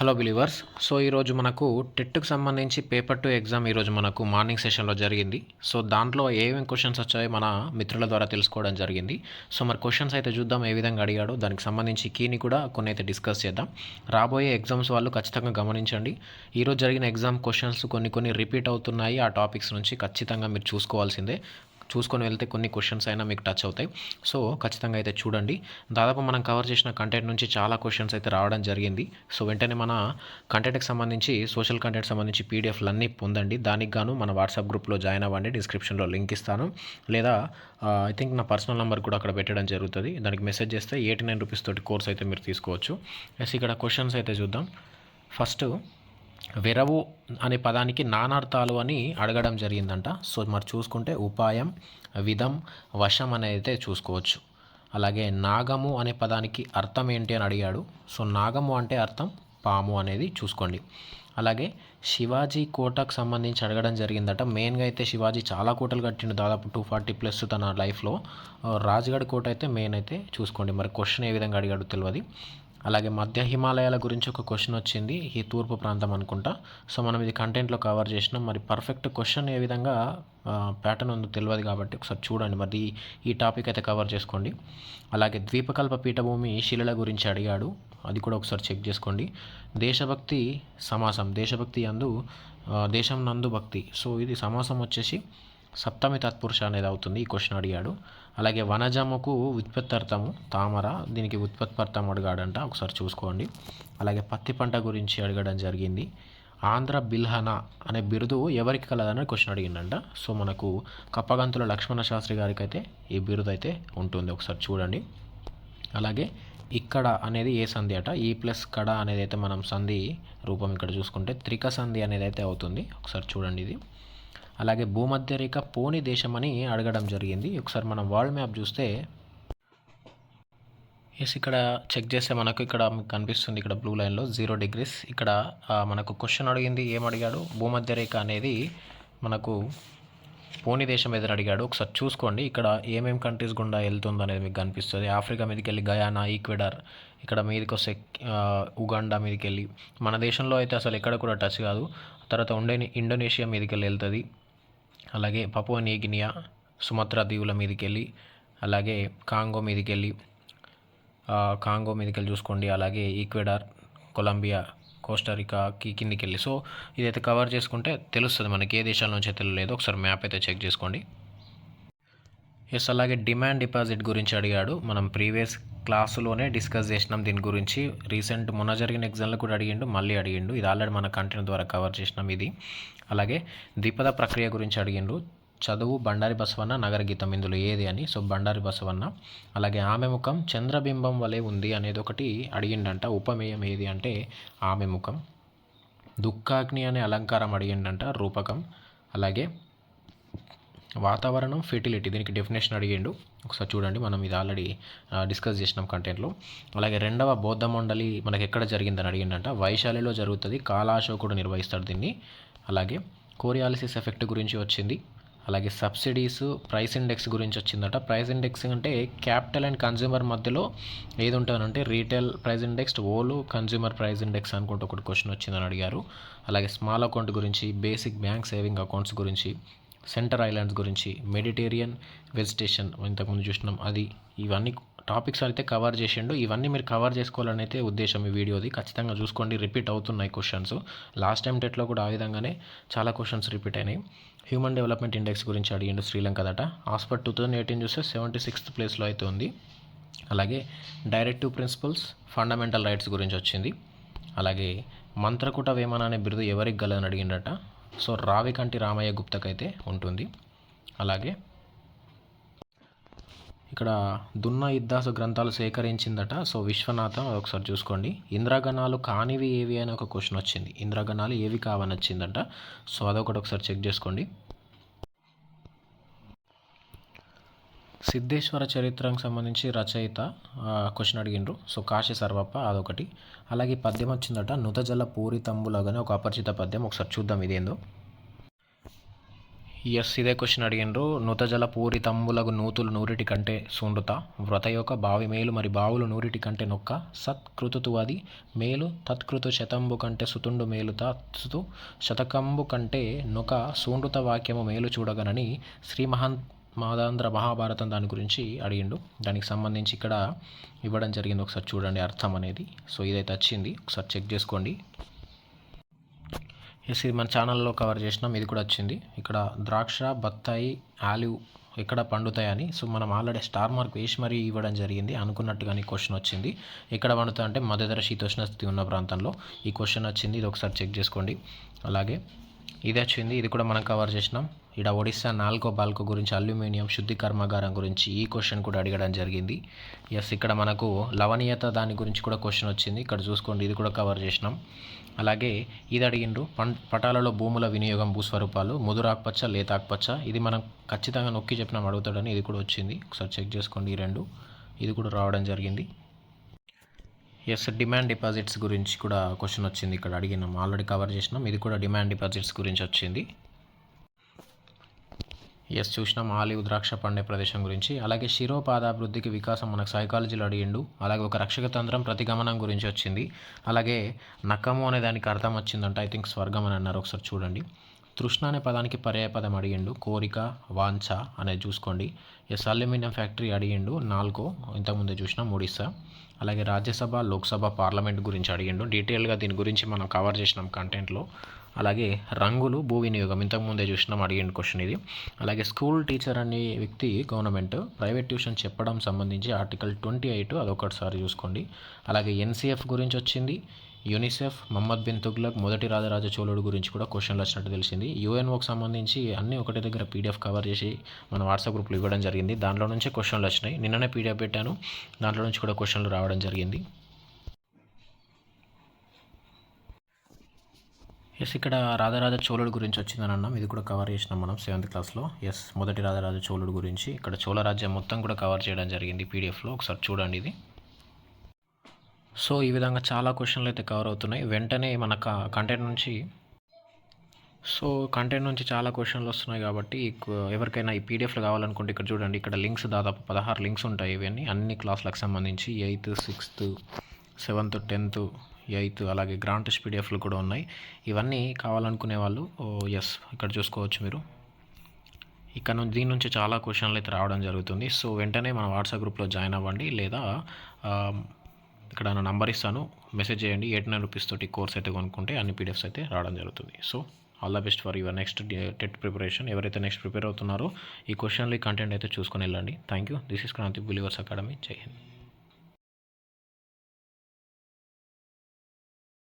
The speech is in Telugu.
హలో బిలీవర్స్ సో ఈరోజు మనకు టెట్కు సంబంధించి పేపర్ టు ఎగ్జామ్ ఈరోజు మనకు మార్నింగ్ సెషన్లో జరిగింది. సో దాంట్లో ఏమేమి క్వశ్చన్స్ వచ్చాయో మన మిత్రుల ద్వారా తెలుసుకోవడం జరిగింది. సో మరి క్వశ్చన్స్ అయితే చూద్దాం ఏ విధంగా అడిగాడో. దానికి సంబంధించి కీని కూడా కొన్ని అయితే డిస్కస్ చేద్దాం. రాబోయే ఎగ్జామ్స్ వాళ్ళు ఖచ్చితంగా గమనించండి. ఈరోజు జరిగిన ఎగ్జామ్ క్వశ్చన్స్ కొన్ని కొన్ని రిపీట్ అవుతున్నాయి. ఆ టాపిక్స్ నుంచి ఖచ్చితంగా మీరు చూసుకోవాల్సిందే. చూసుకొని వెళ్తే కొన్ని క్వశ్చన్స్ అయినా మీకు టచ్ అవుతాయి. సో ఖచ్చితంగా అయితే చూడండి. దాదాపు మనం కవర్ చేసిన కంటెంట్ నుంచి చాలా క్వశ్చన్స్ అయితే రావడం జరిగింది. సో వెంటనే మన కంటెంట్కి సంబంధించి సోషల్ కంటెంట్ సంబంధించి పీడిఎఫ్లు అన్నీ పొందండి. దానికి గాను మన వాట్సాప్ గ్రూప్లో జాయిన్ అవ్వండి. డిస్క్రిప్షన్లో లింక్ ఇస్తాను. లేదా ఐ థింక్ నా పర్సనల్ నెంబర్ కూడా అక్కడ పెట్టడం జరుగుతుంది. దానికి మెసేజ్ చేస్తే ఎయిటీ నైన్ రూపీస్ తోటి కోర్స్ అయితే మీరు తీసుకోవచ్చు. ఎస్ ఇక్కడ క్వశ్చన్స్ అయితే చూద్దాం. ఫస్ట్ వెరవు అనే పదానికి నానార్థాలు అని అడగడం జరిగిందంట. సో మరి చూసుకుంటే ఉపాయం విధం వశం అనేది అయితే చూసుకోవచ్చు. అలాగే నాగము అనే పదానికి అర్థం ఏంటి అని అడిగాడు. సో నాగము అంటే అర్థం పాము అనేది చూసుకోండి. అలాగే శివాజీ కోటకు సంబంధించి అడగడం జరిగిందట. మెయిన్గా అయితే శివాజీ చాలా కోటలు కట్టిండు దాదాపు టూ ఫార్టీ ప్లస్ తన లైఫ్లో. రాజగఢ్ కోట అయితే మెయిన్ అయితే చూసుకోండి. మరి క్వశ్చన్ ఏ విధంగా అడిగాడు తెలియదు అలాగే మధ్య హిమాలయాల గురించి ఒక క్వశ్చన్ వచ్చింది ఈ తూర్పు ప్రాంతం అనుకుంటా. సో మనం ఇది కంటెంట్లో కవర్ చేసినాం. మరి పర్ఫెక్ట్ క్వశ్చన్ ఏ విధంగా ప్యాటర్న్ ఉందో తెలియదు కాబట్టి ఒకసారి చూడండి. మరి ఈ టాపిక్ అయితే కవర్ చేసుకోండి. అలాగే ద్వీపకల్ప పీఠభూమి శిలల గురించి అడిగాడు. అది కూడా ఒకసారి చెక్ చేసుకోండి. దేశభక్తి సమాసం దేశభక్తి అందు దేశం నందు భక్తి. సో ఇది సమాసం వచ్చేసి సప్తమి తత్పురుష అనేది అవుతుంది ఈ క్వశ్చన్ అడిగాడు. అలాగే వనజముకు ఉత్పత్తర్థము తామర దీనికి ఉత్పత్తర్థం అడిగాడంట ఒకసారి చూసుకోండి. అలాగే పత్తి పంట గురించి అడగడం జరిగింది. ఆంధ్ర బిల్హన అనే బిరుదు ఎవరికి కలదని క్వశ్చన్ అడిగిందంట సో మనకు కప్పగంతుల లక్ష్మణ శాస్త్రి గారికి అయితే ఈ బిరుదు అయితే ఉంటుంది ఒకసారి చూడండి. అలాగే ఇక్కడ అనేది ఏ సంధి అట? ఈ ప్లస్ కడ అనేది అయితే మనం సంధి రూపం ఇక్కడ చూసుకుంటే త్రిక సంధి అనేది అయితే అవుతుంది ఒకసారి చూడండి ఇది. అలాగే భూమధ్యరేఖ పోని దేశం అని అడగడం జరిగింది. ఒకసారి మనం వరల్డ్ మ్యాప్ చూస్తే ఎస్ ఇక్కడ చెక్ చేస్తే మనకు ఇక్కడ మీకు కనిపిస్తుంది. ఇక్కడ బ్లూ లైన్లో జీరో డిగ్రీస్ ఇక్కడ మనకు క్వశ్చన్ అడిగింది ఏం అడిగాడు? భూమధ్యరేఖ అనేది మనకు పోని దేశం ఎదురు అడిగాడు. ఒకసారి చూసుకోండి ఇక్కడ ఏమేమి కంట్రీస్ గుండా వెళ్తుంది అనేది మీకు కనిపిస్తుంది. ఆఫ్రికా మీదకి వెళ్ళి గయానా ఈక్వెడర్ ఇక్కడ మీదకి వస్తే ఉగాండా మీదకి వెళ్ళి మన దేశంలో అయితే అసలు ఎక్కడ కూడా టచ్ కాదు. తర్వాత ఉండే ఇండోనేషియా మీదకి వెళ్ళి వెళ్తుంది. అలాగే పపువా న్యూగినియా సుమత్రా దీవుల మీదకి వెళ్ళి అలాగే కాంగో మీదకి వెళ్ళి కాంగో మీదకి వెళ్ళి చూసుకోండి. అలాగే ఈక్వెడార్ కొలంబియా కోస్టారికాకి కిందికి వెళ్ళి సో ఇదైతే కవర్ చేసుకుంటే తెలుస్తుంది మనకి ఏ దేశాల నుంచి తెలియలేదు ఒకసారి మ్యాప్ అయితే చెక్ చేసుకోండి. ఎస్ అలాగే డిమాండ్ డిపాజిట్ గురించి అడిగాడు. మనం ప్రీవియస్ క్లాసులోనే డిస్కస్ చేసినాం దీని గురించి. రీసెంట్ మొన్న జరిగిన ఎగ్జామ్లో కూడా అడిగిండు మళ్ళీ అడిగిండు. ఇది ఆల్రెడీ మన కంటెంట్ ద్వారా కవర్ చేసినాం ఇది. అలాగే ద్విపద ప్రక్రియ గురించి అడిగిండు. చదువు బండారి బసవన్న నగర గీతం ఇందులో ఏది అని. సో బండారి బసవన్న. అలాగే ఆమె ముఖం చంద్రబింబం వలె ఉంది అనేది ఒకటి అడిగిండంట. ఉపమేయం ఏది అంటే ఆమె ముఖం. దుఃఖాగ్ని అనే అలంకారం అడిగిండంట రూపకం. అలాగే వాతావరణం ఫెర్టిలిటీ దీనికి డెఫినేషన్ అడిగిండు. ఒకసారి చూడండి మనం ఇది ఆల్రెడీ డిస్కస్ చేసినాం కంటెంట్లో అలాగే రెండవ బౌద్ధ మండలి మనకి ఎక్కడ జరిగిందని అడిగిండంట. వైశాలిలో జరుగుతుంది కాలాశోకుడు నిర్వహిస్తాడు దీన్ని. అలాగే కోరియాలిసిస్ ఎఫెక్ట్ గురించి వచ్చింది. అలాగే సబ్సిడీస్ ప్రైస్ ఇండెక్స్ గురించి వచ్చిందట. ప్రైస్ ఇండెక్స్ అంటే క్యాపిటల్ అండ్ కన్జ్యూమర్ మధ్యలో ఏది ఉంటుందంటే రీటైల్ ప్రైస్ ఇండెక్స్ ఓలు కన్జ్యూమర్ ప్రైస్ ఇండెక్స్ అనుకుంటూ ఒకటి క్వశ్చన్ వచ్చిందని అడిగారు. అలాగే స్మాల్ అకౌంట్ గురించి బేసిక్ బ్యాంక్ సేవింగ్ అకౌంట్స్ గురించి సెంటర్ ఐలాండ్స్ గురించి మెడిటేరియన్ వెజిటేషన్ ఇంతకుముందు చూసినాం. అది ఇవన్నీ టాపిక్స్ అయితే కవర్ చేసిండు. ఇవన్నీ మీరు కవర్ చేసుకోవాలని అయితే ఉద్దేశం ఈ వీడియోది. ఖచ్చితంగా చూసుకోండి. రిపీట్ అవుతున్నాయి క్వశ్చన్స్. లాస్ట్ టైం టెట్లో కూడా ఆ విధంగానే చాలా క్వశ్చన్స్ రిపీట్ అయినాయి. హ్యూమన్ డెవలప్మెంట్ ఇండెక్స్ గురించి అడిగిండు Sri Lanka that. As per two thousand eighteen చూస్తే సెవెంటీ సిక్స్త్ ప్లేస్లో అయితే ఉంది. అలాగే డైరెక్టివ్ ప్రిన్సిపల్స్ ఫండమెంటల్ రైట్స్ గురించి వచ్చింది. అలాగే మంత్రకుట వేమన అనే బిరుదు ఎవరికి గలని అడిగిండట. సో రావికంటి రామయ్య గుప్తకైతే ఉంటుంది. అలాగే ఇక్కడ దున్న ఇద్దాసు గ్రంథాలు సేకరించిందట. సో విశ్వనాథం ఒకసారి చూసుకోండి. ఇంద్రగణాలు కానివి ఏవి అని ఒక క్వశ్చన్ వచ్చింది. ఇంద్రగణాలు ఏవి కావని వచ్చిందట సో అదొకటి ఒకసారి చెక్ చేసుకోండి. సిద్ధేశ్వర చరిత్రకు సంబంధించి రచయిత క్వశ్చన్ అడిగిండ్రు. సో కాశీ సర్వప్ప అదొకటి. అలాగే పద్యం వచ్చిందట నుతజల పూరితంబులాగానే ఒక అపరిచిత పద్యం. ఒకసారి చూద్దాం ఇదేందో. ఎస్ ఇదే క్వశ్చన్ అడిగిండ్రు. నుతజల పూరి నూతులు నూరిటి కంటే సుండుత. వ్రత యొక్క బావి మేలు మరి బావులు నూరిటి కంటే నొక్క. సత్కృతుతు అది మేలు తత్కృతు శతంబు కంటే సుతుండు మేలు తత్సు శతకంబు కంటే నొక సూండుత వాక్యము మేలు చూడగనని శ్రీ మహంత్ మాదాంధ్ర మహాభారతం దాని గురించి అడిగిండు. దానికి సంబంధించి ఇక్కడ ఇవ్వడం జరిగింది. ఒకసారి చూడండి అర్థం అనేది. సో ఇదైతే వచ్చింది. ఒకసారి చెక్ చేసుకోండి. ఎస్ ఇది మన ఛానల్లో కవర్ చేసినాం. ఇది కూడా వచ్చింది. ఇక్కడ ద్రాక్ష బత్తాయి ఆలివ్ ఎక్కడ పండుతాయని. సో మనం ఆల్రెడీ స్టార్ మార్క్ వేసి మరీ ఇవ్వడం జరిగింది. అనుకున్నట్టుగానే క్వశ్చన్ వచ్చింది. ఎక్కడ పండుతాయి అంటే మధ్యధర శీతోష్ణ స్థితి ఉన్న ప్రాంతంలో ఈ క్వశ్చన్ వచ్చింది. ఇది ఒకసారి చెక్ చేసుకోండి. అలాగే ఇది వచ్చింది. ఇది కూడా మనం కవర్ చేసినాం. ఇక్కడ ఒడిస్సా నాల్కో బాల్కో గురించి అల్యూమినియం శుద్ధి కర్మాగారం గురించి ఈ క్వశ్చన్ కూడా అడగడం జరిగింది. ఎస్ ఇక్కడ మనకు లవణీయత దాని గురించి కూడా క్వశ్చన్ వచ్చింది. ఇక్కడ చూసుకోండి ఇది కూడా కవర్ చేసినాం. అలాగే ఇది అడిగిండ్రు పం పటాలలో భూముల వినియోగం భూస్వరూపాలు ముదురాకుపచ్చ లేతాకుపచ్చ ఇది మనం ఖచ్చితంగా నొక్కి చెప్పినాం అడుగుతాడని ఇది కూడా వచ్చింది. ఒకసారి చెక్ చేసుకోండి ఈ రెండు. ఇది కూడా రావడం జరిగింది. ఎస్ డిమాండ్ డిపాజిట్స్ గురించి కూడా క్వశ్చన్ వచ్చింది. ఇక్కడ అడిగినాం ఆల్రెడీ కవర్ చేసినాం. ఇది కూడా డిమాండ్ డిపాజిట్స్ గురించి వచ్చింది. ఎస్ చూసినాం ఆలివ్ ద్రాక్ష పండే ప్రదేశం గురించి అలాగే శిరోపాదాభివృద్ధికి వికాసం మనకు సైకాలజీలో అడిగిండు. అలాగే ఒక రక్షక తంత్రం ప్రతిగమనం గురించి వచ్చింది. అలాగే నక్కము అనే దానికి అర్థం వచ్చిందంట ఐ థింక్ స్వర్గం అని అన్నారు. ఒకసారి చూడండి. తృష్ణ అనే పదానికి పర్యాయపదం అడిగిండు. కోరిక వాంఛ అనేది చూసుకోండి. ఎస్ అల్యూమినియం ఫ్యాక్టరీ అడిగిండు. నాలుగో ఇంతకుముందే చూసినాం ఒడిస్సా. అలాగే రాజ్యసభ లోక్సభ పార్లమెంట్ గురించి అడిగిండు. డీటెయిల్గా దీని గురించి మనం కవర్ చేసినాం కంటెంట్లో అలాగే రంగులు భూ వినియోగం ఇంతకుముందే చూసినాం అడిగిన క్వశ్చన్ ఇది. అలాగే స్కూల్ టీచర్ అనే వ్యక్తి గవర్నమెంట్ ప్రైవేట్ ట్యూషన్ చెప్పడం సంబంధించి ఆర్టికల్ ట్వంటీ ఎయిట్ అదొకటిసారి చూసుకోండి. అలాగే ఎన్సీఎఫ్ గురించి వచ్చింది. యూనిసెఫ్ మహమ్మద్ బిన్ తుగ్లక్ మొదటి రాజరాజ చోళుడు గురించి కూడా క్వశ్చన్లు వచ్చినట్టు తెలిసింది. యుఎన్ఓకి సంబంధించి అన్నీ ఒకటి దగ్గర పీడిఎఫ్ కవర్ చేసి మన వాట్సాప్ గ్రూప్లో ఇవ్వడం జరిగింది. దాంట్లో నుంచే క్వశ్చన్లు వచ్చినాయి. నిన్ననే పీడిఎఫ్ పెట్టాను. దాంట్లో నుంచి కూడా క్వశ్చన్లు రావడం జరిగింది. ఎస్ ఇక్కడ రాధారాజ చోళుడు గురించి వచ్చిందని అన్నాం ఇది కూడా కవర్ చేసినాం మనం సెవెంత్ క్లాస్లో ఎస్ మొదటి రాధారాజ చోళుడు గురించి. ఇక్కడ చోళ రాజ్యం మొత్తం కూడా కవర్ చేయడం జరిగింది పీడిఎఫ్లో ఒకసారి చూడండి ఇది. సో ఈ విధంగా చాలా క్వశ్చన్లు అయితే కవర్ అవుతున్నాయి. వెంటనే మన కంటెంట్ నుంచి సో కంటెంట్ నుంచి చాలా క్వశ్చన్లు వస్తున్నాయి కాబట్టి ఎవరికైనా ఈ పీడిఎఫ్లు కావాలనుకుంటే ఇక్కడ చూడండి. ఇక్కడ లింక్స్ దాదాపు పదహారు లింక్స్ ఉంటాయి ఇవన్నీ. అన్ని క్లాసులకు సంబంధించి eighth sixth seventh tenth eighth అలాగే గ్రాంట్ పీడిఎఫ్లు కూడా ఉన్నాయి. ఇవన్నీ కావాలనుకునే వాళ్ళు ఎస్ ఇక్కడ చూసుకోవచ్చు మీరు. ఇక్కడ నుంచి దీని నుంచి చాలా క్వశ్చన్లు అయితే రావడం జరుగుతుంది. సో వెంటనే మన వాట్సాప్ గ్రూప్లో జాయిన్ అవ్వండి. లేదా ఇక్కడ నా నంబర్ ఇస్తాను. మెసేజ్ చేయండి. ఎయిట్ నైన్ రూపీస్ తోటి కోర్స్ అయితే కొనుక్కుంటే అన్ని పీడిఎఫ్స్ అయితే రావడం జరుగుతుంది. So all the best for your next TET preparation. ఎవరైతే నెక్స్ట్ ప్రిపేర్ అవుతున్నారో ఈ క్వశ్చన్లు ఈ కంటెంట్ అయితే చూసుకొని వెళ్ళండి. Thank you. This is Kranthi Believers Academy. జై హింద్.